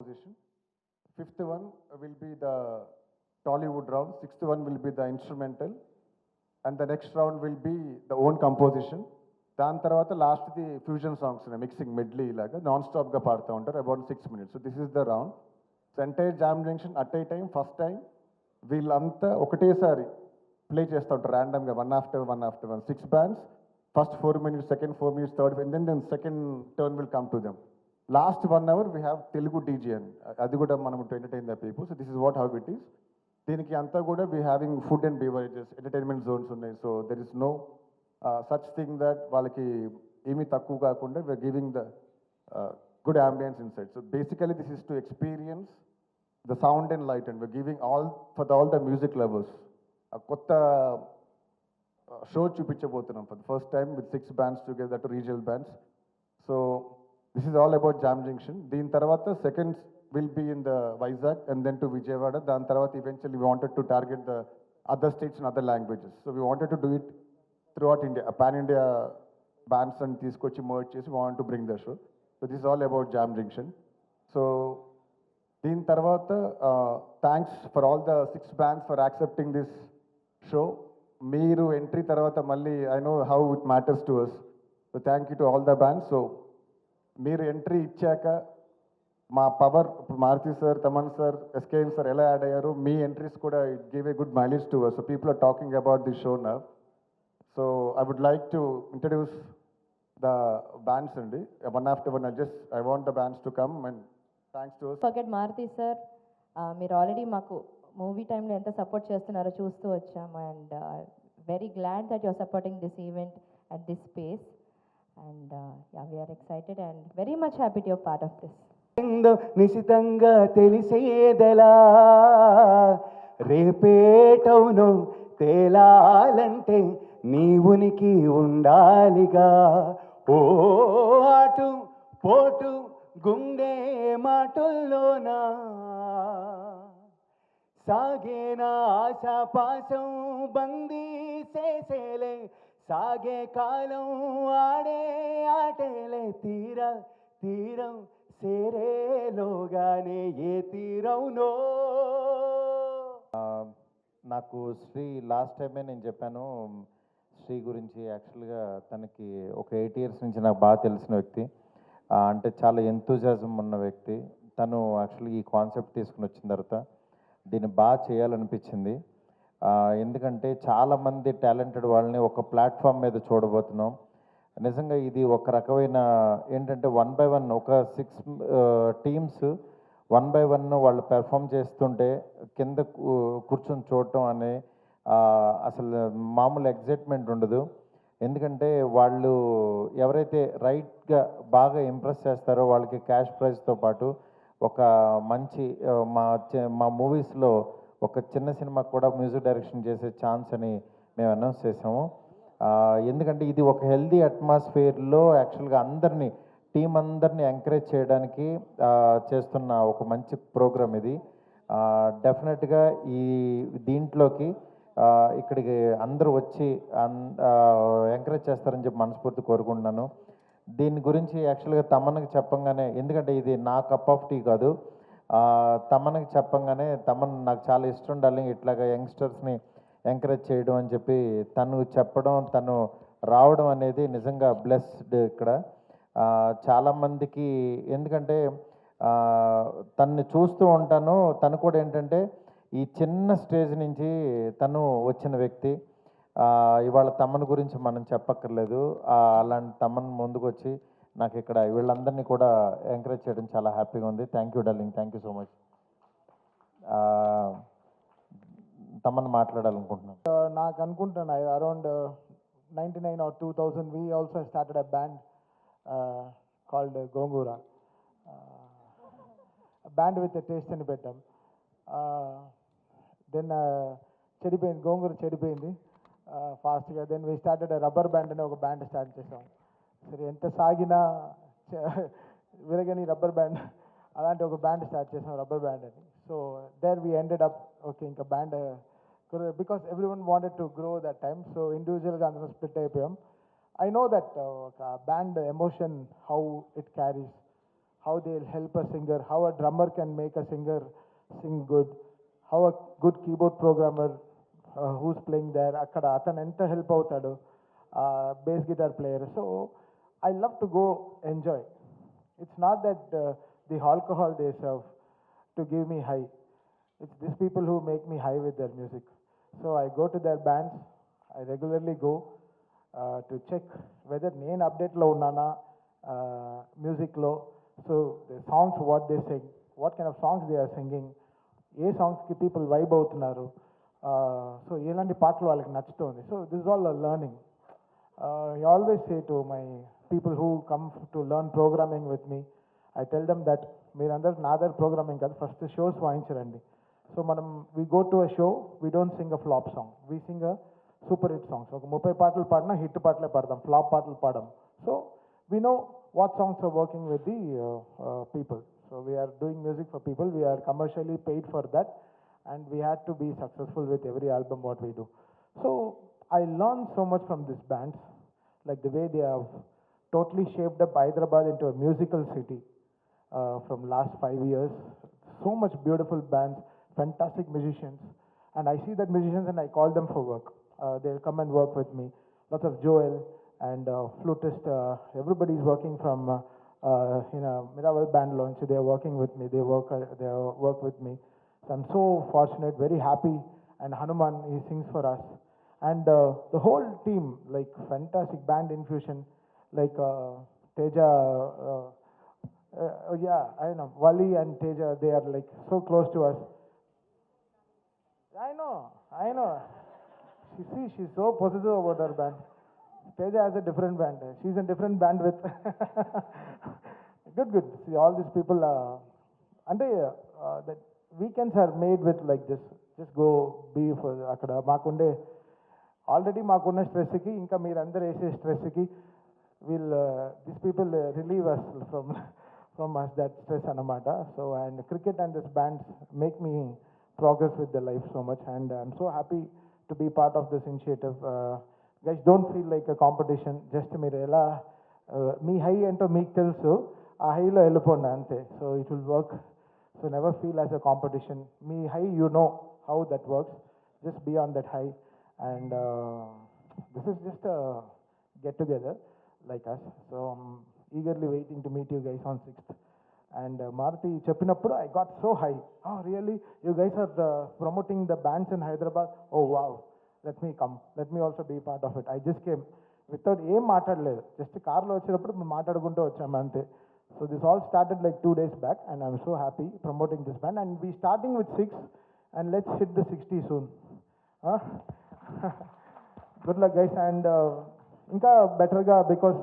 position. Fifth one will be the Tollywood round. Sixth one will be the instrumental. And the next round will be the own composition. దాని తర్వాత లాస్ట్ది fusion songs mixing medley ఇలాగా non స్టాప్గా పాడుతూ ఉంటారు about six minutes so this is the round so entire jam junction at a time first time వీళ్ళంతా ఒకటేసారి play చేస్తూ ఉంటారు ర్యాండమ్గా one after one after one six bands first four minutes second four minutes third and then then second turn will come to them last one hour we have Telugu DJ అని అది కూడా మనం to entertain the people so this is what how it is దీనికి అంతా కూడా we having food and beverages entertainment zones ఉన్నాయి. So there is no such thing that వాళ్ళకి ఏమీ తక్కువ కాకుండా we're giving the good ambience inside so basically this is to experience the sound and light and we're giving all for the all the music lovers కొత్త show చూపించబోతున్నాం. For the first time with six bands together to regional bands so this is all about jam junction దీని తర్వాత second will be in the Vizag and then to Vijayawada దాని తర్వాత eventually we wanted to target the other states and other languages so we wanted to do it throughout India pan India bands అని తీసుకొచ్చి merge చేసి want to bring the show so this all about jam junction so దీని తర్వాత thanks for all the six bands for accepting this show మీరు entry తర్వాత మళ్ళీ I know how it matters to us so thank you to all the bands so మీరు entry ఇచ్చాక మా power ఇప్పుడు Maruthi sir Thaman sir SKM sir ఎలా add అయ్యారు? మీ ఎంట్రీస్ కూడా it give a good mileage to so people are talking about the show now so I would like to introduce the bands అండి. One after one I just I want the bands to come and thanks to forget Maruthi sir మీరు already మాకు movie టైంలో ఎంత support చేస్తున్నారో చూస్తూ వచ్చాము. And very glad that you're supporting this event at this space and yeah we're excited and very much happy to part of this నిశితంగా తెలిసేదెలా? రేపేటవును తేలాలంటే నీ ఉనికి ఉండాలిగా. ఓ అటు పోటు గుండె మాటల్లోనా? సాగేనా ఆశాపాశం బందీ చేసేలే. సాగే కాలం ఆడే ఆటేలే తీర తీరం సేరేలోగానే ఏ తీరవునో నాకు శ్రీ లాస్ట్ టైమే నేను చెప్పాను శ్రీ గురించి యాక్చువల్గా తనకి ఒక ఎయిట్ ఇయర్స్ నుంచి నాకు బాగా తెలిసిన వ్యక్తి. అంటే చాలా ఎంతూజాజం ఉన్న వ్యక్తి. తను యాక్చువల్గా ఈ కాన్సెప్ట్ తీసుకుని వచ్చిన తర్వాత దీన్ని బాగా చేయాలనిపించింది. ఎందుకంటే చాలామంది టాలెంటెడ్ వాళ్ళని ఒక ప్లాట్ఫామ్ మీద చూడబోతున్నాం. నిజంగా ఇది ఒక రకమైన ఏంటంటే వన్ బై వన్ ఒక six teams one by one వాళ్ళు పెర్ఫామ్ చేస్తుంటే కింద కూర్చొని చూడటం అనే అసలు మామూలు ఎగ్జైట్మెంట్ ఉండదు. ఎందుకంటే వాళ్ళు ఎవరైతే రైట్గా బాగా ఇంప్రెస్ చేస్తారో వాళ్ళకి క్యాష్ ప్రైజ్తో పాటు ఒక మంచి మా మా మూవీస్లో ఒక చిన్న సినిమాకి కూడా మ్యూజిక్ డైరెక్షన్ చేసే ఛాన్స్ అని మేము అనౌన్స్ చేసాము ఎందుకంటే ఇది ఒక హెల్దీ అట్మాస్ఫియర్లో యాక్చువల్గా అందరినీ టీం అందరినీ ఎంకరేజ్ చేయడానికి చేస్తున్న ఒక మంచి ప్రోగ్రామ్ ఇది. డెఫినెట్గా ఈ దీంట్లోకి ఇక్కడికి అందరూ వచ్చి ఎంకరేజ్ చేస్తారని చెప్పి మనస్ఫూర్తి కోరుకుంటున్నాను. దీని గురించి యాక్చువల్గా తమన్కి చెప్పంగానే ఎందుకంటే ఇది నా కప్ ఆఫ్ టీ కాదు. తమన్కి చెప్పంగానే తమన్ నాకు చాలా ఇష్టం ఉండాలి ఇట్లాగా యంగ్స్టర్స్ని ఎంకరేజ్ చేయడం అని చెప్పి తను చెప్పడం తను రావడం అనేది నిజంగా బ్లెస్డ్ ఇక్కడ. చాలామందికి ఎందుకంటే తన్ని చూస్తూ ఉంటాను. తను కూడా ఏంటంటే ఈ చిన్న స్టేజ్ నుంచి తను వచ్చిన వ్యక్తి. ఇవాళ తమన్ గురించి మనం చెప్పక్కర్లేదు. అలాంటి తమన్ ముందుకు వచ్చి నాకు ఇక్కడ వీళ్ళందరినీ కూడా ఎంకరేజ్ చేయడం చాలా హ్యాపీగా ఉంది. Thank you darling thank you so much Thaman మాట్లాడాలనుకుంటున్నాను. నాకు అనుకుంటాను around ninety nine or two thousand we also started a band called Gongura band with taste అని పెట్టాం. దెన్ చెడిపోయింది గోంగూర చెడిపోయింది. ఫాస్ట్గా then we started rubber band అని ఒక బ్యాండ్ స్టార్ట్ చేసాం. సరే ఎంత సాగినా విరగని రబ్బర్ బ్యాండ్ అలాంటి ఒక బ్యాండ్ స్టార్ట్ చేసాం రబ్బర్ బ్యాండ్ అని. So there we ended up okay ఇంకా band because everyone wanted to grow that time so ఇండివిజువల్గా అందరం స్ప్లిట్ అయిపోయాం. ఐ నో దట్ ఒక band emotion how it carries how they help a singer how a drummer can make a singer sing good how a good keyboard programmer who's playing playing అక్కడ అతను ఎంత help అవుతాడు bass guitar player so I love to go enjoy it's not that the alcohol they serve to give me high it's these people who make me high with their music. So I go to their bands, I regularly go uh, to check whether నేను అప్డేట్లో ఉన్నానా మ్యూజిక్లో so the songs what they sing what kind of songs they are singing ఏ సాంగ్స్కి people vibe అవుతున్నారు. Uh, so ఎలాంటి పాటలు వాళ్ళకి నచ్చుతుంది. So this all learning I always say to my people who come to learn programming with me I tell them that మీరందరూ నా దగ్గర programming కాదు ఫస్ట్ షోస్ వాయించరండి. సో మనం we go to a show we don't sing a flop song we sing a super hit songs ఒక ముప్పై పాటలు పాడినా హిట్ పాటలే పాడదాం ఫ్లాప్ పాటలు పాడడం. So we know what songs are working with the people so we're doing music for people we're commercially paid for that and we had to be successful with every album what we do. So I learned so much from these bands, like the way they have totally shaped up Hyderabad into a musical city uh, from last five years. So much beautiful bands, fantastic musicians, and I see that musicians and I call them for work. Uh, they'll come and work with me. Lots of Joel and uh, flutist. Uh, everybody's working from uh, uh, know Miraval band launch. They are working with me. They work. Uh, they work with me. So I'm so fortunate, very happy. And Hanuman, he sings for us. And uh, the whole team, like fantastic band infusion, like Teja yeah ఆయన Vali and Teja they are like so close to us ఆయన ఆయన she so positive about our band Teja as a different band she's a different band with good good see all these people అంటే that weekends are made with like this just go beef అక్కడ మాకుండే. Already మాకున్న స్ట్రెస్కి ఇంకా మీరు అందరు వేసే స్ట్రెస్కి will this people relieve us from from us that stress అనమాట so and cricket and this bands make me progress with the life so much and I'm so happy to be part of this initiative guys don't feel like a competition just మీరు ఎలా uh, మీ high ఏంటో మీకు తెలుసు ఆ హైలో వెళ్ళిపోండి అంతే so it will work so never feel as a competition me high you know how that works just be on that high and this is just get together like us so eagerly waiting to meet you guys on sixth and Maruthi చెప్పినప్పుడు I got so high really you guys are promoting the bands in Hyderabad oh wow let me come let me also be part of it I just came without ఏం మాట్లాడలేదు. Just కార్లో వచ్చేటప్పుడు మాట్లాడుకుంటూ వచ్చాము అంతే. So this all started like two days back and I'm so happy promoting this band and we starting with six and let's hit the sixty soon good luck guys and ఇంకా బెటర్గా because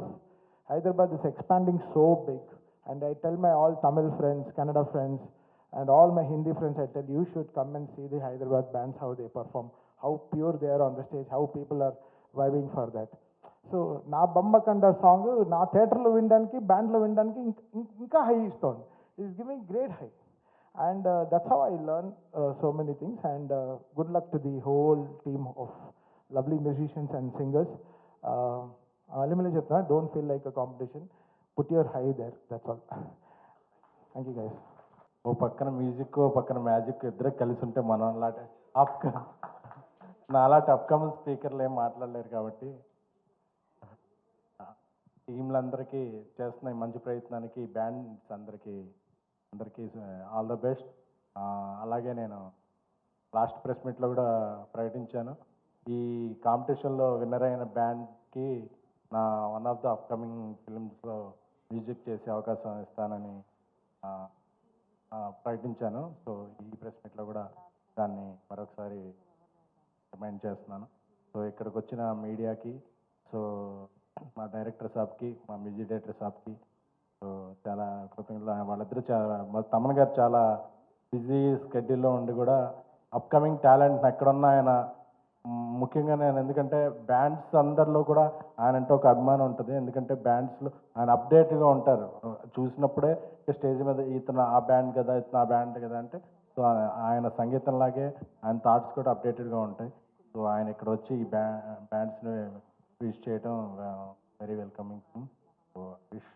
Hyderabad is expanding so big and I tell my all Tamil friends Kannada friends and all my Hindi friends, I tell you should come and see the Hyderabad bands, how they perform, how pure they are on the stage, how people are vibing for that. So నా బొమ్మకండ song నా థియేటర్లో వినడానికి బ్యాండ్లో వినడానికి ఇంక- ఇంకా high ఇస్తుంది is giving great high and that's how I learn so many things and good luck to the whole team of lovely musicians and singers అలిమిలే చెప్తా చెప్తున్నా don't feel like a competition put your high there that's all thank you guys oh పక్కన music ఓ పక్కన magic ఇద్దరు కలిసి ఉంటే మనం అలాంటి up నా అలాంటి అప్కమింగ్ స్పీకర్లు ఏం మాట్లాడలేరు కాబట్టి. టీంలందరికీ చేస్తున్న మంచి ప్రయత్నానికి బ్యాండ్స్ అందరికీ అందరికీ ఆల్ ద బెస్ట్. అలాగే నేను లాస్ట్ ప్రెస్ మీట్లో కూడా ప్రకటించాను. ఈ కాంపిటీషన్లో విన్నర్ అయిన బ్యాండ్ కి నా వన్ ఆఫ్ ద అప్కమింగ్ ఫిల్మ్స్లో మ్యూజిక్ చేసే అవకాశం ఇస్తానని ప్రకటించాను. సో ఈ ప్రెస్ మీట్లో కూడా దాన్ని మరొకసారి రిమైండ్ చేస్తున్నాను. సో ఇక్కడికి వచ్చిన మీడియాకి సో మా డైరెక్టర్ సాబ్కి మా మ్యూజిక్ డైరెక్టర్ సాబ్కి సో చాలా కృతజ్ఞతలు. వాళ్ళిద్దరూ చాలా మా తమన్ గారు చాలా బిజీ స్కెడ్యూల్లో ఉండి కూడా అప్కమింగ్ టాలెంట్ ఎక్కడున్నా ఆయన ముఖ్యంగా నేను ఎందుకంటే బ్యాండ్స్ అందరిలో కూడా ఆయన అంటే ఒక అభిమానం ఉంటుంది. ఎందుకంటే బ్యాండ్స్లో ఆయన అప్డేట్గా ఉంటారు. చూసినప్పుడే స్టేజ్ మీద ఇతను ఆ బ్యాండ్ కదా ఇతను ఆ బ్యాండ్ కదా అంటే సో ఆయన సంగీతంలాగే ఆయన థాట్స్ కూడా అప్డేటెడ్గా ఉంటాయి. సో ఆయన ఇక్కడ వచ్చి ఈ బ్యా బ్యాండ్స్ని విష్ చేయడం very welcoming so wish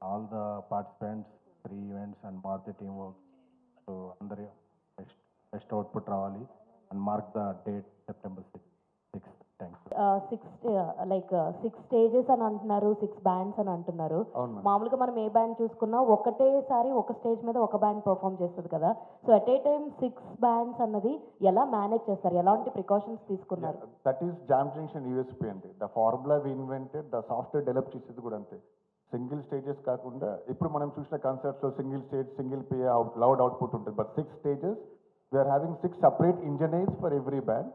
all the participants three events and Maruthi team work so అందరి బెస్ట్ బెస్ట్ అవుట్పుట్ రావాలి. And mark the date September six six thanks six like six stages అని అంటున్నారు సిక్స్ బ్యాండ్స్ అని అంటున్నారు. అవును madam. మామూలుగా మనం ఏ band చూసుకున్నా ఒకటేసారి ఒక స్టేజ్ మీద ఒక బ్యాండ్ పర్ఫామ్ చేస్తుంది కదా. So at a time six bands అన్నది ఎలా మేనేజ్ చేస్తారు? ఎలాంటి ప్రికాషన్స్ తీసుకున్నారు? That is jam junction USP అండి. The formula we invented the software develop చేసేది కూడా అంతే. సింగిల్ స్టేజెస్ కాకుండా ఇప్పుడు మనం చూసిన కాన్సెప్ట్స్లో single stage single pay out loud output ఉంటుంది. But six stages we're having six separate engineers for every band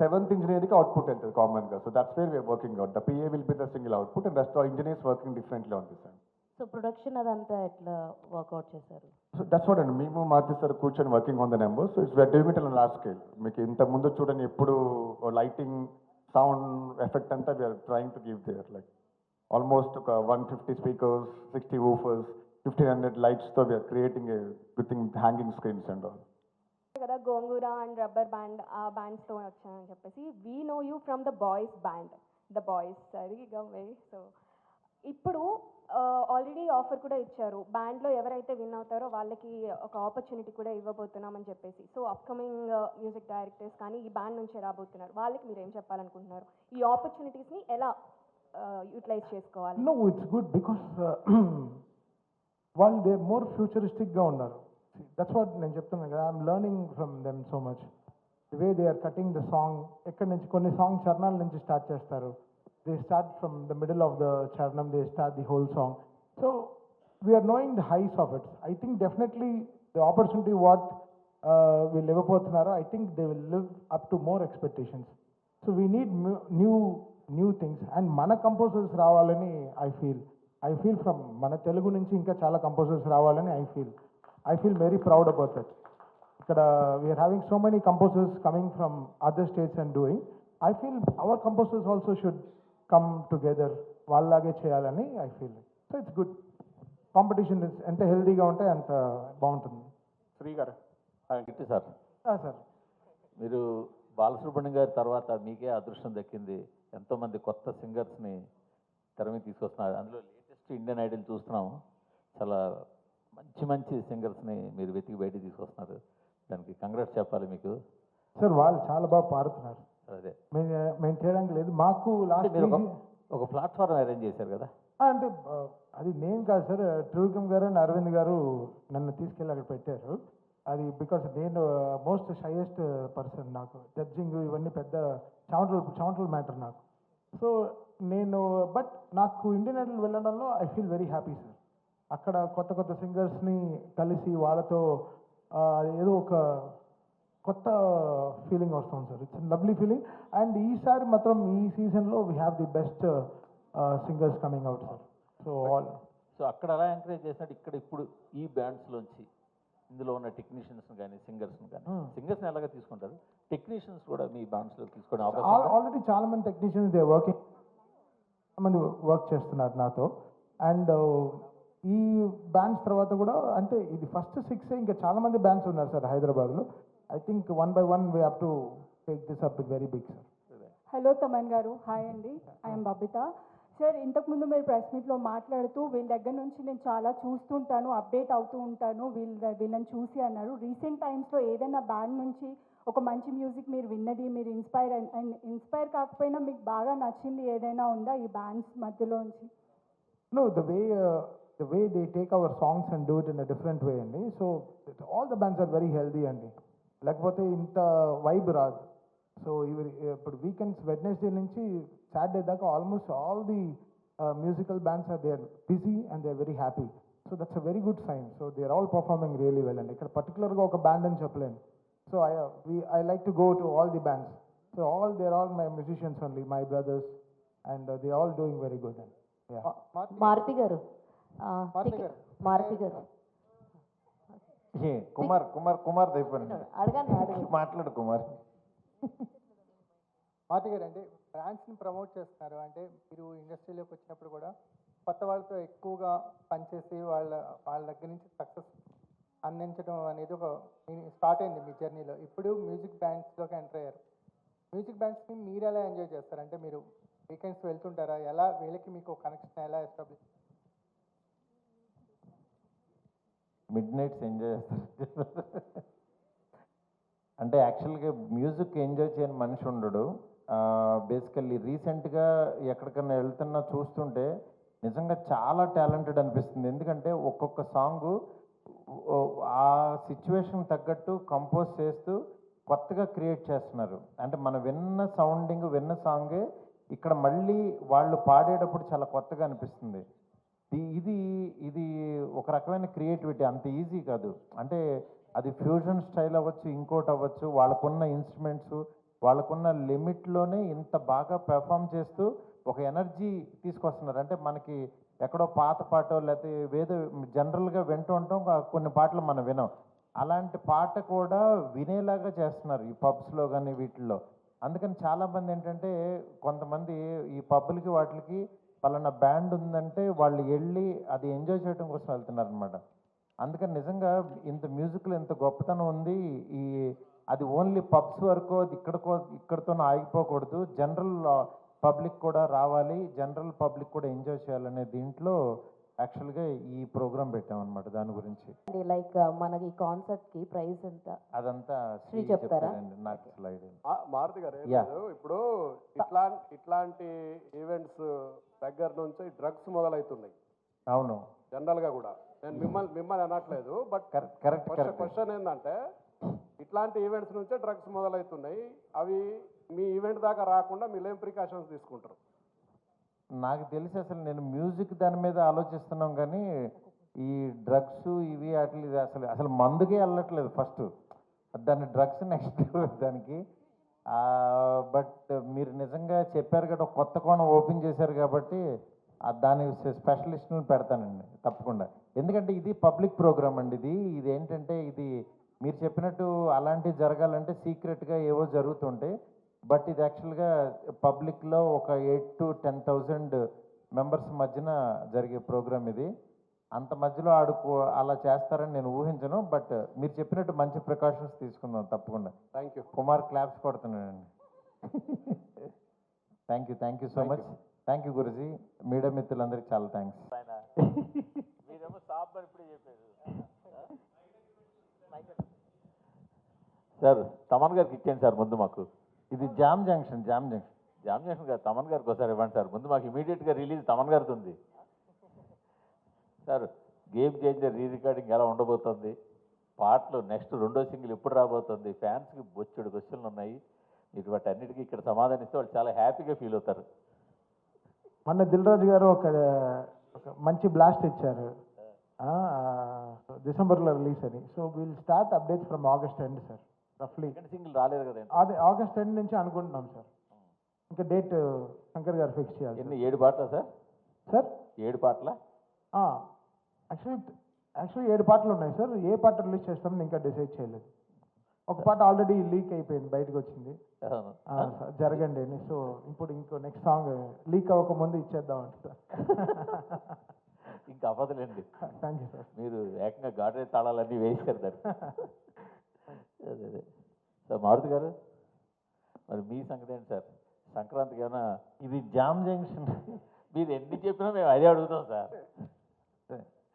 seventh ఇంజనీర్కి output వెళ్తుంది కామన్గా so that's where we're working out the PA will be the single output and rest all engineers working differently this and so production అదంతా ఎట్లా work out చేశారు? So that's what అండి మేము Maruthi sir కూర్చొని working on the number so it's doing it on last scale మీకు ఇంత ముందు చూడండి ఎప్పుడు లైటింగ్ సౌండ్ ఎఫెక్ట్ అంతా we're trying to give there like almost ఒక one fifty speakers sixty woofers fifteen hundred లైట్స్తో we're creating with hanging screens and all కదా గోంగూర and rubber band ఆ బ్యాండ్స్తో వచ్చానని చెప్పేసి we know you from the boys band the boys సరిగా వే so ఇప్పుడు already offer కూడా ఇచ్చారు. బ్యాండ్లో ఎవరైతే విన్ అవుతారో వాళ్ళకి ఒక ఆపర్చునిటీ కూడా ఇవ్వబోతున్నామని చెప్పేసి. సో అప్కమింగ్ మ్యూజిక్ డైరెక్టర్స్ కానీ ఈ బ్యాండ్ నుంచే రాబోతున్నారు. వాళ్ళకి మీరు ఏం చెప్పాలనుకుంటున్నారు? ఈ ఆపర్చునిటీస్ని ఎలా యూటిలైజ్ చేసుకోవాలి? నో ఇట్స్ గుడ్ బికాస్ వాళ్ళు దే మోర్ ఫ్యూచరిస్టిక్గా ఉన్నారు. దట్స్ వాట్ నేను చెప్తున్నాను కదా I'm learning from them so much the way they are cutting the song ఎక్కడి నుంచి కొన్ని సాంగ్ చరణాల నుంచి స్టార్ట్ చేస్తారు. They start from the middle of the చరణం they start the whole song so we're knowing the highs of it's I think definitely the opportunity what వీళ్ళు ఇవ్వబోతున్నారో I think they will live up to more expectations so we need new new things and మన composers రావాలని I feel I feel from మన తెలుగు నుంచి ఇంకా చాలా composers రావాలని I feel I feel very proud about that ఇక్కడ we're having so many composers coming from other states and doing I feel our composers also should come together వాళ్ళలాగే చేయాలని I feel so it's good competition ఎంత హెల్దీగా ఉంటే అంత బాగుంటుంది. శ్రీ గారు. గిట్టి sir. Sir. మీరు బాలసుబ్రహ్మణ్యం గారి తర్వాత మీకే అదృష్టం దక్కింది. ఎంతోమంది కొత్త సింగర్స్ని తెర మీద తీసుకొస్తున్నారు. అందులో లేటెస్ట్ ఇండియన్ ఐడల్ చూస్తున్నాము. చాలా మంచి మంచి సింగర్స్ని మీరు వెతికి బయటికి తీసుకొస్తున్నారు. దానికి కంగ్రాట్స్ చెప్పాలి మీకు. సార్ వాళ్ళు చాలా బాగా పాడుతున్నారు. అదే. మేము మేము చేయడానికి లేదు. మాకు లాస్ట్ మీరు ఒక ఒక ప్లాట్ఫామ్ అరేంజ్ చేశారు కదా? అంటే ఆ, అది నేను కాదు సార్ త్రివిక్రమ్ గారు అండ్ అరవింద్ గారు నన్ను తీసుకెళ్ళి అక్కడ పెట్టారు. అది బికాస్ నేను మోస్ట్ షైయెస్ట్ పర్సన్ నాకు. జడ్జింగ్ ఇవన్నీ పెద్ద చౌంటల్ చౌంటల్ మ్యాటర్ నాకు. సో నేను బట్ నాకు Indian Idol వెళ్ళడంలో I feel very happy sir అక్కడ కొత్త కొత్త సింగర్స్ని కలిసి వాళ్ళతో ఏదో ఒక కొత్త ఫీలింగ్ వస్తుంది sir. It's lovely feeling and ఈసారి మాత్రం ఈ సీజన్లో we have the best singers coming out sir so all so అక్కడ అలా ఎంకరేజ్ చేసినట్టు ఇక్కడ ఇప్పుడు ఈ బ్యాండ్స్లోంచి ఇందులో ఉన్న టెక్నీషియన్స్ కానీ సింగర్స్ని కానీ. సింగర్స్ని ఎలాగ తీసుకుంటారు? టెక్నీషియన్స్ కూడా మీ బ్యాండ్స్లో ఉందా? ఆల్రెడీ చాలా మంది టెక్నీషియన్స్ దే వర్కింగ్ మంది వర్క్ చేస్తున్నారు నాతో. అండ్ ఈ బ్యాండ్స్ తర్వాత కూడా అంటే ఇది ఫస్ట్ సిక్స్ ఇంకా చాలా మంది బ్యాండ్స్ ఉన్నారు సార్ హైదరాబాద్లో. I think one by one we have to take this up it very big sir hello Thaman garu. Hi అండి. ఐఎమ్ బబిత సార్ ఇంతకుముందు మీరు ప్రెస్ మీట్లో మాట్లాడుతూ వీళ్ళ దగ్గర నుంచి నేను చాలా చూస్తుంటాను అప్డేట్ అవుతూ ఉంటాను వీళ్ళ వీళ్ళని చూసి అన్నారు. రీసెంట్ టైమ్స్లో ఏదైనా బ్యాండ్ నుంచి ఒక మంచి మ్యూజిక్ మీరు విన్నది మీరు ఇన్స్పైర్ అండ్ ఇన్స్పైర్ కాకపోయినా మీకు బాగా నచ్చింది ఏదైనా ఉందా ఈ బ్యాండ్స్ మధ్యలోంచి No, the way uh, the way they take our songs and do it in a different way అండి. So all the bands are very healthy అండి. లేకపోతే ఇంత వైబ్ రాదు. సో ఇవి ఇప్పుడు వీకెండ్స్ వెడ్నెస్డే నుంచి సాటర్డే దాకా almost all the musical bands are they are busy and they are very happy so that's a very good sign so they are all performing really well అండి. ఇక్కడ పర్టికులర్గా ఒక band అని చెప్పలేను. So I we I like to go to all the bands so all they are all my musicians only my brothers and they all doing very good and. Maruthi garu Maruthi garu. ఏ, కుమార్ కుమార్ కుమార్ అడగండి మాట్లాడు కుమార్. మాటి గారు అంటే బ్రాండ్స్ని promote చేస్తున్నారు. అంటే మీరు ఇండస్ట్రీలోకి వచ్చినప్పుడు కూడా కొత్త వాళ్ళతో ఎక్కువగా పనిచేసి వాళ్ళ వాళ్ళ దగ్గర నుంచి సక్సెస్ అందించడం అనేది ఒక స్టార్ట్ అయింది మీ జర్నీలో ఇప్పుడు మ్యూజిక్ బ్యాండ్స్లోకి ఎంటర్ అయ్యారు. మ్యూజిక్ బ్యాండ్స్ని మీరు ఎలా ఎంజాయ్ చేస్తారు? అంటే మీరు వీకెండ్స్ వెళ్తుంటారా? ఎలా వీళ్ళకి మీకు కనెక్షన్ ఎలా ఎస్టాబ్లిష్ మిడ్ నైట్స్ ఎంజాయ్ చేస్తారు. అంటే యాక్చువల్గా మ్యూజిక్ ఎంజాయ్ చేయని మనిషి ఉండడు. బేసికల్లీ రీసెంట్గా ఎక్కడికన్నా వెళ్తున్నా చూస్తుంటే నిజంగా చాలా టాలెంటెడ్ అనిపిస్తుంది. ఎందుకంటే ఒక్కొక్క సాంగ్ ఆ సిచ్యువేషన్ తగ్గట్టు కంపోజ్ చేస్తూ కొత్తగా క్రియేట్ చేస్తున్నారు. అంటే మనం విన్న సౌండింగ్ విన్న సాంగే ఇక్కడ మళ్ళీ వాళ్ళు పాడేటప్పుడు చాలా కొత్తగా అనిపిస్తుంది. ఇది- ఇది ఒక రకమైన క్రియేటివిటీ అంత ఈజీ కాదు. అంటే అది ఫ్యూజన్ స్టైల్ అవ్వచ్చు ఇంకోటి అవ్వచ్చు వాళ్ళకున్న ఇన్స్ట్రుమెంట్స్ వాళ్ళకున్న లిమిట్లోనే ఇంత బాగా పెర్ఫామ్ చేస్తూ ఒక ఎనర్జీ తీసుకొస్తున్నారు. అంటే మనకి ఎక్కడో పాత పాటో లేకపోతే వేదో జనరల్గా వింటూ ఉంటాం కొన్ని పాటలు మనం వినం. అలాంటి పాట కూడా వినేలాగా చేస్తున్నారు ఈ పబ్స్లో కానీ వీటిల్లో. అందుకని చాలామంది ఏంటంటే కొంతమంది ఈ పబ్బులకి వాటికి పలానా బ్యాండ్ ఉందంటే వాళ్ళు వెళ్ళి అది ఎంజాయ్ చేయడం కోసం వెళ్తున్నారు అనమాట అందుకని నిజంగా ఇంత మ్యూజిక్లో ఇంత గొప్పతనం ఉంది ఈ అది ఓన్లీ పబ్స్ వరకు అది ఇక్కడికో ఇక్కడితో ఆగిపోకూడదు. జనరల్ పబ్లిక్ కూడా రావాలి జనరల్ పబ్లిక్ కూడా ఎంజాయ్ చేయాలనే దీంట్లో యాక్చువల్గా ఈ ప్రోగ్రామ్ పెట్టామన్నమాట దాని గురించి. లైక్ మనకి కాన్సర్ట్కి ప్రైస్ ఎంత? అదంతా శ్రీ చెప్తారా? నాకు. మా- మారుతి గారు ఇప్పుడు ఇట్లా ఇట్లాంటి ఈవెంట్స్ దగ్గర నుంచి డ్రగ్స్ మొదలవుతున్నాయి అవును. జనరల్గా కూడా. నేను మిమ్మల్ని మిమ్మల్ని అనట్లేదు బట్ కరెక్ట్ కరెక్ట్ క్వశ్చన్ ఏంటంటే ఇట్లాంటి ఈవెంట్స్ నుంచే డ్రగ్స్ మొదలవుతున్నాయి అవి మీ ఈవెంట్ దాకా రాకుండా మీరు ఏం ప్రికాషన్స్ తీసుకుంటారు? నాకు తెలిసి అసలు నేను మ్యూజిక్ దాని మీద ఆలోచిస్తున్నాం కానీ ఈ డ్రగ్స్ ఇవి వాటి అసలు అసలు మందుకే వెళ్ళట్లేదు ఫస్ట్ దాని డ్రగ్స్ నెక్స్ట్ దానికి. బట్ మీరు నిజంగా చెప్పారు కదా కొత్త కోణం ఓపెన్ చేశారు కాబట్టి దాని స్పెషలిస్ట్ని పెడతానండి తప్పకుండా. ఎందుకంటే ఇది పబ్లిక్ ప్రోగ్రామ్ అండి ఇది. ఇది ఏంటంటే ఇది మీరు చెప్పినట్టు అలాంటివి జరగాలంటే సీక్రెట్గా ఏవో జరుగుతుంటాయి బట్ ఇది యాక్చువల్గా పబ్లిక్లో ఒక eight to ten thousand members మధ్యన జరిగే ప్రోగ్రామ్ ఇది. అంత మధ్యలో ఆడుకో అలా చేస్తారని నేను ఊహించను బట్ మీరు చెప్పినట్టు మంచి ప్రికాషన్స్ తీసుకుందాం తప్పకుండా. Thank you Kumar claps కొడుతున్నానండి thank you thank you so much thank you Guruji. Media మిత్రులందరికీ చాలా థ్యాంక్స్ మీరేమో స్టాప్ అని ఇప్పుడే చెప్పారు. సార్ తమన్ గారికి ఇచ్చేయండి సార్ ముందు మాకు. ఇది jam junction jam junction. Jam junction garu Thaman గారికి ఒకసారి ఇవ్వండి సార్. ముందు మాకు ఇమీడియట్గా రిలీజ్ తమన్ గారిది ఉంది. Sir Game Changer re recording ఎలా ఉండబోతుంది? పాటలు నెక్స్ట్ రెండో సింగిల్ ఎప్పుడు రాబోతుంది? ఫ్యాన్స్కి బొచ్చెడు క్వశ్చన్లు ఉన్నాయి. మీరు వాటి అన్నిటికీ ఇక్కడ సమాధానిస్తే వాళ్ళు చాలా హ్యాపీగా ఫీల్ అవుతారు. మొన్న దిల్ రాజు గారు ఒక మంచి బ్లాస్ట్ ఇచ్చారు. డిసెంబర్లో రిలీజ్ అని. So will start updates from August end sir రఫ్లీ single రాలేదు కదా అదే ఆగస్ట్ ఎండ్ నుంచి అనుకుంటున్నాం సార్ ఇంకా డేట్ శంకర్ గారు ఫిక్స్ చేయాలి ఎన్ని ఏడు పాటలా సార్ సార్ ఏడు పాటల? యాక్చువల్లీ యాక్చువల్లీ ఏడు పాటలు ఉన్నాయి సార్. ఏ పాట రిలీజ్ చేస్తామని ఇంకా డిసైడ్ చేయలేదు. ఒక పాట ఆల్రెడీ లీక్ అయిపోయింది బయటకు వచ్చింది. జరగండి అని. సో ఇప్పుడు ఇంకో నెక్స్ట్ సాంగ్ లీక్ అవ్వక ముందు ఇచ్చేద్దాం సార్. ఇంకా అవ్వదులేండి. థ్యాంక్ యూ సార్ మీరు ఏకంగా గాడ్రేజ్ తాళాలన్నీ వేసారు దాన్ని. అదే అదే. సార్ మారుతి గారు మరి మీ సంగతి ఏంటి సార్? సంక్రాంతికి ఏమైనా ఇది జామ్ జంక్షన్? మీరు ఎన్ని చెప్పినా మేము అదే అడుగుతాం సార్.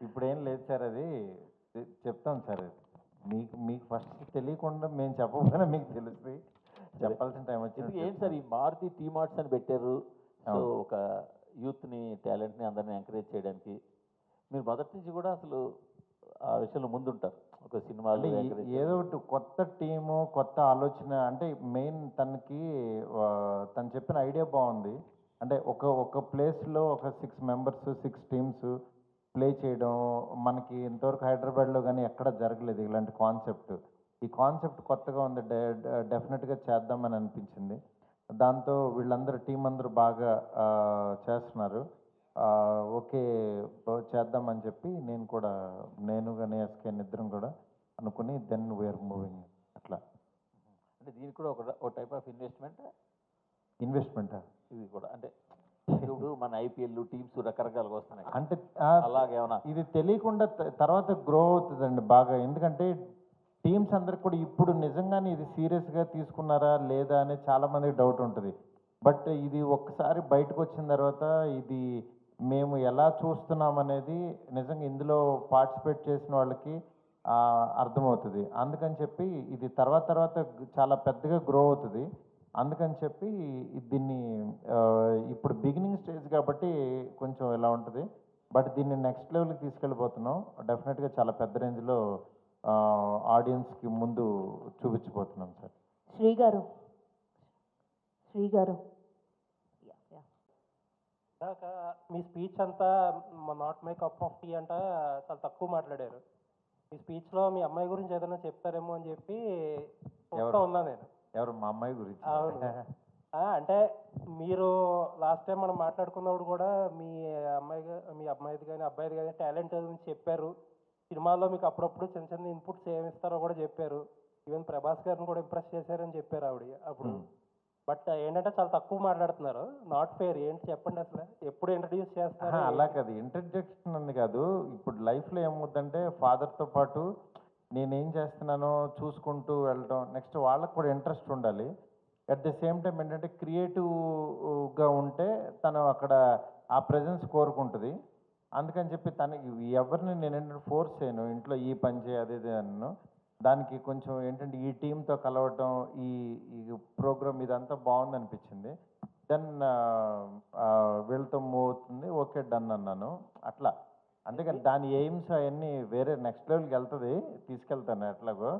ఇప్పుడు ఏం లేదు సార్ అది. చెప్తాం సార్. మీకు మీకు ఫస్ట్ తెలియకుండా మేము చెప్పకపోయినా మీకు తెలుస్తుంది చెప్పాల్సిన టైం వచ్చింది ఏంటి సార్ ఈ మారుతి టీ మార్ట్స్ అని పెట్టారు. సో. ఒక యూత్ని టాలెంట్ని అందరిని ఎంకరేజ్ చేయడానికి. మీరు మొదటి నుంచి కూడా అసలు ఆ విషయంలో ముందుంటారు. ఒక సినిమాలు encourage ఏదో ఒకటి కొత్త టీము కొత్త ఆలోచన. అంటే మెయిన్ తనకి తను చెప్పిన ఐడియా బాగుంది. అంటే ఒక ఒక ప్లేస్లో ఒక six members six teams play చేయడం మనకి ఇంతవరకు హైదరాబాద్లో కానీ ఎక్కడ జరగలేదు ఇలాంటి కాన్సెప్ట్. ఈ కాన్సెప్ట్ కొత్తగా ఉంది. డెఫినెట్గా చేద్దామని అనిపించింది. దాంతో వీళ్ళందరూ టీం అందరూ బాగా చేస్తున్నారు. ఓకే చేద్దామని చెప్పి నేను కూడా నేను కానీ ఎస్కే ఇద్దరం కూడా అనుకుని దెన్ వీఆర్ మూవింగ్. అట్లా. అంటే దీనికి కూడా ఒక ఒక టైప్ ఆఫ్ ఇన్వెస్ట్మెంట్? ఇన్వెస్ట్మెంట్? ఇది కూడా అంటే ఇప్పుడు మన ఐపీఎల్ టీమ్స్ రకరకాలుగా వస్తున్నాయి అంటే అలాగేమన్నా ఇది తెలియకుండా తర్వాత గ్రో అవుతుందండి బాగా. ఎందుకంటే టీమ్స్ అందరికి కూడా ఇప్పుడు నిజంగానే ఇది సీరియస్గా తీసుకున్నారా లేదా అని చాలా మందికి డౌట్ ఉంటుంది. బట్ ఇది ఒక్కసారి బయటకు వచ్చిన తర్వాత ఇది మేము ఎలా చూస్తున్నాం అనేది నిజంగా ఇందులో పార్టిసిపేట్ చేసిన వాళ్ళకి ఆ, అర్థమవుతుంది. అందుకని చెప్పి ఇది తర్వాత తర్వాత చాలా పెద్దగా గ్రో అవుతుంది. అందుకని చెప్పి దీన్ని ఇప్పుడు బిగినింగ్ స్టేజ్ కాబట్టి కొంచెం ఇలా ఉంటుంది? బట్ దీన్ని నెక్స్ట్ లెవెల్కి తీసుకెళ్ళిపోతున్నాం. డెఫినెట్గా చాలా పెద్ద రేంజ్లో ఆడియన్స్కి ముందు చూపించబోతున్నాం సార్. శ్రీ గారు. శ్రీ గారు. ఇందాక మీ స్పీచ్ అంతా not my cup of tea అంట చాలా తక్కువ మాట్లాడారు. మీ స్పీచ్లో మీ అమ్మాయి గురించి ఏదైనా చెప్తారేమో అని చెప్పి? ఉన్నా నేను. ఎవరు? మా అమ్మాయి గురించి. అవును. ఆ, అంటే మీరు లాస్ట్ టైం మనం మాట్లాడుకున్నప్పుడు కూడా మీ అమ్మాయి గా- మీ అమ్మాయిది కానీ అబ్బాయిది కానీ టాలెంట్ గురించి చెప్పారు. సినిమాలో మీకు అప్పుడప్పుడు చిన్న చిన్న ఇన్పుట్స్ ఏమి ఇస్తారో కూడా చెప్పారు. ఈవెన్ ప్రభాస్ గారిని కూడా ఇంప్రెస్ చేశారని చెప్పారు ఆవిడ అప్పుడు. Hmm. బట్ ఏంటంటే చాలా తక్కువ మాట్లాడుతున్నారు. నాట్ ఫేర్ ఏంటి చెప్పండి అసలు? ఎప్పుడు ఇంట్రడ్యూస్ చేస్తున్నారు? ఆహా, అలా కాదు. ఇంట్రడక్షన్ అని కాదు. ఇప్పుడు లైఫ్లో ఏమవుద్దంటే ఫాదర్తో పాటు నేనేం చేస్తున్నానో చూసుకుంటూ వెళ్ళడం నెక్స్ట్ వాళ్ళకు కూడా ఇంట్రెస్ట్ ఉండాలి. అట్ ద సేమ్ టైం ఏంటంటే క్రియేటివ్గా ఉంటే తను అక్కడ ఆ ప్రెజెన్స్ కోరుకుంటుంది. అందుకని చెప్పి తనకి ఎవరిని నేను ఏంటంటే ఫోర్స్ చేయను ఇంట్లో ఈ పని చేయి అది ఇది అన్ను దానికి కొంచెం ఏంటంటే ఈ టీంతో కలవటం ఈ ఈ ప్రోగ్రామ్ ఇదంతా బాగుంది అనిపించింది. దెన్ వీళ్ళతో మూవ్ అవుతుంది. ఓకే డన్ అన్నాను. అట్లా. అందుకని దాని ఎయిమ్స్ అవన్నీ వేరే నెక్స్ట్ లెవెల్కి వెళ్తుంది తీసుకెళ్తాను ఎట్లాగో.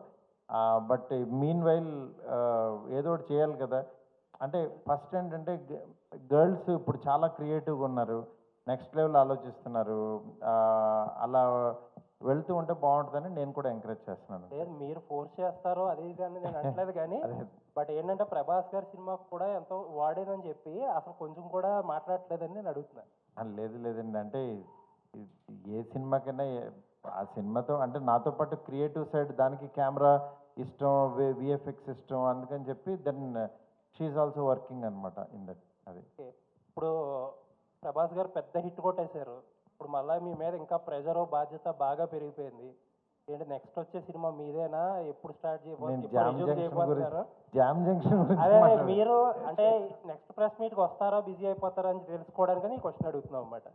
బట్ మీన్ వైల్ ఏదో ఒకటి చేయాలి కదా. అంటే ఫస్ట్ ఏంటంటే గర్ల్స్ ఇప్పుడు చాలా క్రియేటివ్గా ఉన్నారు. నెక్స్ట్ లెవెల్ ఆలోచిస్తున్నారు. అలా వెళ్తూ ఉంటే బాగుంటుందని నేను కూడా ఎంకరేజ్ చేస్తున్నాను. లేదు మీరు ఫోర్స్ చేస్తారో అది ఇది అని నేను అనట్లేదు కానీ. బట్ ఏంటంటే ప్రభాస్ గారి సినిమాకు కూడా ఎంతో వాడేదని చెప్పి అసలు కొంచెం కూడా మాట్లాడట్లేదని నేను అడుగుతున్నాను లేదు లేదండి. అంటే ఏ సినిమాకైనా ఆ సినిమాతో అంటే నాతో పాటు క్రియేటివ్ సైడ్ దానికి కెమెరా ఇష్టం విఎఫ్ఎక్స్ ఇష్టం అందుకని చెప్పి దెన్ షీఈ్ ఆల్సో వర్కింగ్ అనమాట ఇన్ దట్ అది. ఇప్పుడు ప్రభాస్ గారు పెద్ద హిట్ కొట్టేశారు. ఇప్పుడు మళ్ళీ మీ మీద ఇంకా ప్రెషర్ బాధ్యత బాగా పెరిగిపోయింది. ఏంటి నెక్స్ట్ వచ్చే సినిమా మీదేనా? ఎప్పుడు స్టార్ట్ చేయబోతున్నారు? జామ్ జంక్షన్ అదే మీరు అంటే నెక్స్ట్ ప్రెస్ మీట్కి వస్తారా బిజీ అయిపోతారా అని తెలుసుకోవడానికి క్వశ్చన్ అడుగుతున్నాం అనమాట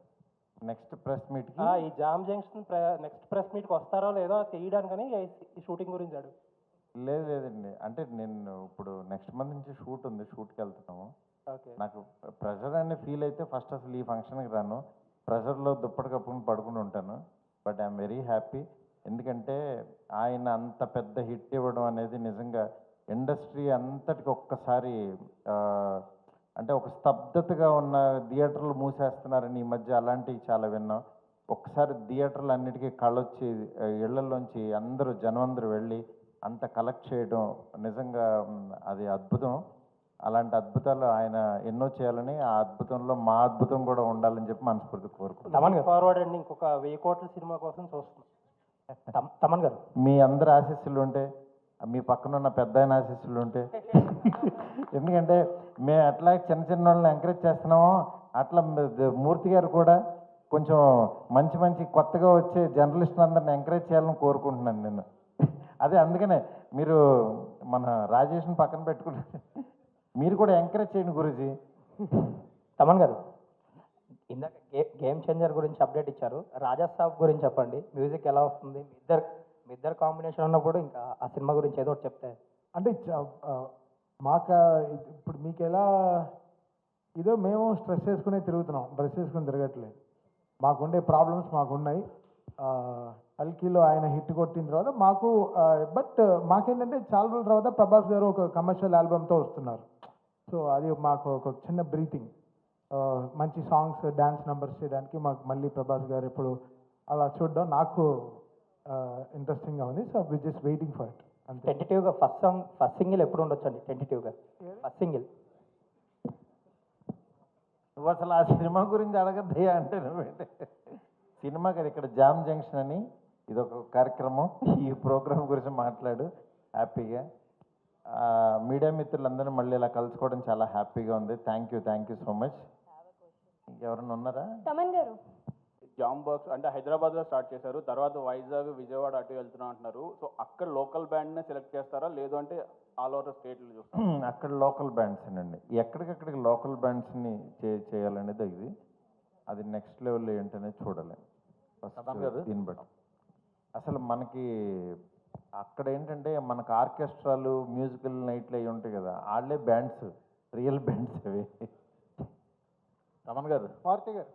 నెక్స్ట్ ప్రెస్ మీట్కి? ఈ జామ్ జంక్షన్ నెక్స్ట్ ప్రెస్ మీట్కి వస్తారో లేదో తెలియడానికని ఈ షూటింగ్ గురించి అడుగు. లేదు లేదండి. అంటే నేను ఇప్పుడు నెక్స్ట్ మంత్ నుంచి షూట్ ఉంది షూట్కి వెళ్తున్నాము ఓకే. నాకు ప్రెషర్ అనే ఫీల్ అయితే ఫస్ట్ అసలు ఈ ఫంక్షన్కి రాను. ప్రెషర్లో దుప్పటి కప్పుకుని పడుకుని ఉంటాను. But I'm very happy. ఎందుకంటే ఆయన అంత పెద్ద హిట్ ఇవ్వడం అనేది నిజంగా ఇండస్ట్రీ అంతటికి ఒక్కసారి ఆ, అంటే ఒక స్తబ్దతగా ఉన్న థియేటర్లు మూసేస్తున్నారని ఈ మధ్య అలాంటివి చాలా విన్నాం. ఒక్కసారి థియేటర్లు అన్నిటికీ కళ్ళొచ్చి ఆ, ఇళ్ళలోంచి అందరూ జనం అందరూ వెళ్ళి అంత కలెక్ట్ చేయడం నిజంగా అది అద్భుతం. అలాంటి అద్భుతాలు ఆయన ఎన్నో చేయాలని ఆ అద్భుతంలో మా అద్భుతం కూడా ఉండాలని చెప్పి మనస్ఫూర్తి కోరుకుంటున్నాను ఫార్వర్డ్ అండి ఇంకొక వెయ్యి కోట్ల సినిమా కోసం చూస్తున్నాం. తమన్ గారు. మీ అందరి ఆశీస్సులు ఉంటే మీ పక్కన ఉన్న పెద్ద ఆయన ఆశీస్సులు ఉంటే. ఎందుకంటే మేము అట్లా చిన్న చిన్న వాళ్ళని ఎంకరేజ్ చేస్తున్నామో. అట్లా మూర్తి గారు కూడా కొంచెం మంచి మంచి కొత్తగా వచ్చే జర్నలిస్టులు అందరిని ఎంకరేజ్ చేయాలని కోరుకుంటున్నాను నేను. అదే అందుకనే మీరు మన రాజేష్ని పక్కన పెట్టుకుంటే మీరు కూడా ఎంకరేజ్ చేయండి గురుజీ. తమన్ గారు ఇందాక గేమ్ చేంజర్ గురించి అప్డేట్ ఇచ్చారు. రాజా సాబ్ గురించి చెప్పండి. మ్యూజిక్ ఎలా వస్తుంది? మీ ఇద్దరు మీ ఇద్దరు కాంబినేషన్ ఉన్నప్పుడు ఇంకా ఆ సినిమా గురించి ఏదో ఒకటి చెప్తే. అంటే మాకు ఇప్పుడు మీకు ఎలా ఇదో మేము స్ట్రెస్ వేసుకునే తిరుగుతున్నాం. డ్రెస్ వేసుకుని తిరగట్లేదు. మాకుండే ప్రాబ్లమ్స్ మాకున్నాయి. పల్కీలో ఆయన హిట్ కొట్టిన తర్వాత మాకు బట్ మాకేంటంటే చాలా రోజుల తర్వాత ప్రభాస్ గారు ఒక కమర్షియల్ ఆల్బమ్తో వస్తున్నారు. సో అది మాకు ఒక చిన్న బ్రీతింగ్ మంచి సాంగ్స్ డ్యాన్స్ నెంబర్స్ చేయడానికి మాకు మళ్ళీ ప్రభాస్ గారు ఎప్పుడు అలా చూడడం నాకు ఇంట్రెస్టింగ్గా ఉంది. So we just waiting for it అంతే. టెంటేటివ్గా ఫస్ట్ సాంగ్ ఫస్ట్ సింగిల్ ఎప్పుడు ఉండొచ్చు అండి టెంటేటివ్గా ఫస్ట్ సింగిల్ నువ్వు అసలు ఆ సినిమా గురించి అడగద్దయ్యా అంటే నువ్వేంటి సినిమా కదా ఇక్కడ జామ్ జంక్షన్ అని. ఇది ఒక కార్యక్రమం. ఈ ప్రోగ్రామ్ గురించి మాట్లాడు. హ్యాపీగా. ఆ, మీడియా మిత్రులందరూ మళ్ళీ ఇలా కలుసుకోవడం చాలా హ్యాపీగా ఉంది. Thank you thank you so much ఇంకెవరైనా ఉన్నారా? తమన్ గారు. జామ్ బాక్స్ అంటే హైదరాబాద్లో స్టార్ట్ చేశారు. తర్వాత వైజాగ్ విజయవాడ అటు వెళ్తున్నా అంటున్నారు. సో అక్కడ లోకల్ బ్యాండ్నే సెలెక్ట్ చేస్తారా? లేదు అంటే ఆల్ ఓవర్ స్టేట్లు చూస్తాం అక్కడ లోకల్ బ్యాండ్స్ అండి ఎక్కడికక్కడికి లోకల్ బ్యాండ్స్ని చే చేయాలనేది ఇది. అది నెక్స్ట్ లెవెల్ ఏంటనేది చూడాలి. దీన్ని బట్టి. అసలు మనకి అక్కడ ఏంటంటే మనకు ఆర్కెస్ట్రాలు మ్యూజికల్ నైట్లు అవి ఉంటాయి కదా వాళ్ళే బ్యాండ్స్ రియల్ బ్యాండ్స్ అవి. రమణ్ గారు. మారుతి గారు.